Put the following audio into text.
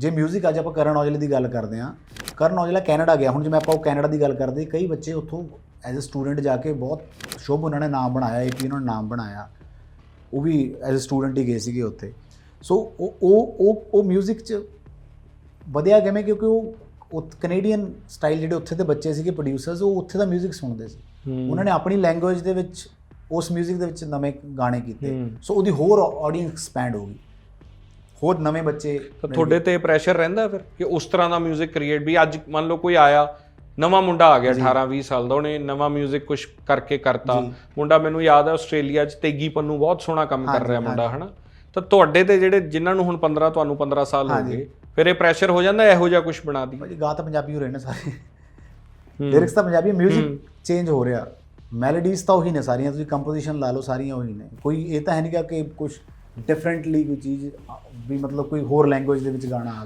ਜੇ 뮤직 ਅੱਜ ਆਪਾਂ ਕਰਨ ਔਜਲੇ ਦੀ ਗੱਲ ਕਰਦੇ ਆ ਕਰਨ ਔਜਲਾ ਕੈਨੇਡਾ ਗਿਆ ਹੁਣ ਜਿਵੇਂ ਆਪਾਂ ਉਹ ਕੈਨੇਡਾ ਦੀ ਗੱਲ ਕਰਦੇ ਕਈ ਬੱਚੇ ਉੱਥੋਂ ਐਜ਼ ਅ ਸਟੂਡੈਂਟ ਜਾ ਕੇ ਬਹੁਤ ਸ਼ੁਭ ਉਹਨਾਂ ਨੇ ਨਾਮ ਬਣਾਇਆ ਇੱਕ ਉਹਨਾਂ ਨੇ ਨਾਮ ਬਣਾਇਆ ਉਹ ਵੀ ਐਜ਼ ਅ ਸਟੂਡੈਂਟ ਹੀ ਗਏ ਸੀਗੇ ਉੱਥੇ। ਸੋ ਉਹ ਉਹ ਉਹ 뮤직 ਚ ਵਧਿਆ ਕਿਵੇਂ? ਕਿਉਂਕਿ ਉਹ ਉਹ ਕੈਨੇਡੀਅਨ ਸਟਾਈਲ ਜਿਹੜੇ ਉੱਥੇ ਦੇ ਬੱਚੇ ਸੀਗੇ ਪ੍ਰੋਡਿਊਸਰਸ ਉਹ ਉੱਥੇ ਦਾ 뮤직 ਸੁਣਦੇ ਸੀ। ਉਹਨਾਂ ਨੇ ਆਪਣੀ ਲੈਂਗੁਏਜ ਦੇ ਵਿੱਚ ਉਸ 뮤직 ਦੇ ਵਿੱਚ ਨਵੇਂ ਗਾਣੇ ਕੀਤੇ। ਸੋ ਉਹਦੀ ਹੋਰ ਆਡੀਅנס ਐਕਸਪੈਂਡ ਹੋ ਗਈ। ਹੋਰ ਨਵੇਂ ਬੱਚੇ ਤਾਂ ਤੁਹਾਡੇ ਤੇ ਪ੍ਰੈਸ਼ਰ ਰਹਿੰਦਾ ਫਿਰ ਕਿ ਉਸ ਤਰ੍ਹਾਂ ਦਾ 뮤직 ਕ੍ਰੀਏਟ ਵੀ ਅੱਜ ਮੰਨ ਲਓ ਕੋਈ ਆਇਆ ਨਵਾਂ ਮੁੰਡਾ ਆ ਗਿਆ 18 20 ਸਾਲ ਦਾ ਉਹਨੇ ਨਵਾਂ 뮤직 ਕੁਝ ਕਰਕੇ ਕਰਤਾ ਜੀ। ਮੁੰਡਾ ਮੈਨੂੰ ਯਾਦ ਹੈ ਆਸਟ੍ਰੇਲੀਆ 'ਚ ਤੇਗੀ ਪੰਨੂ ਬਹੁਤ ਸੋਹਣਾ ਕੰਮ ਕਰ ਹਾਂਜੀ, ਰਿਹਾ ਮੁੰਡਾ ਹਨਾ ਤਾਂ ਤੁਹਾਡੇ ਤੇ ਜਿਹੜੇ ਜਿਨ੍ਹਾਂ ਨੂੰ ਹੁਣ 15 ਤੁਹਾਨੂੰ 15 ਸਾਲ ਹੋ ਹਾਂਜੀ। ਗਏ ਫਿਰ ਇਹ ਪ੍ਰੈਸ਼ਰ ਹੋ ਜਾਂਦਾ ਇਹੋ ਜਿਹਾ ਕੁਝ ਬਣਾ ਦੀ ਭਾਜੀ ਗਾ ਤਾਂ ਪੰਜਾਬੀ ਹੋ ਰਹੇ ਨੇ ਸਾਰੇ ਹੂੰ। ਲਿਰਿਕਸ ਤਾਂ ਪੰਜਾਬੀ ਹੂੰ। 뮤직 ਚੇਂਜ ਹੋ ਰਿਹਾ ਮੈਲੋਡੀਜ਼ ਤਾਂ ਉਹੀ ਨੇ ਸਾਰੀਆਂ ਤੁਸੀਂ ਕੰਪੋਜੀਸ਼ਨ ਲਾ ਲਓ ਸਾਰੀਆਂ ਉਹੀ ਨੇ ਕੋਈ ਇਹ ਤਾਂ ਹੈ ਨਹੀਂ ਗਾ ਕਿ ਕੁਝ ਡਿਫਰੈਂਟਲੀ ਕੋਈ ਚੀਜ਼ ਵੀ ਮਤਲਬ ਕੋਈ ਹੋਰ ਲੈਂਗੁਏਜ ਦੇ ਵਿੱਚ ਗਾਣਾ ਆ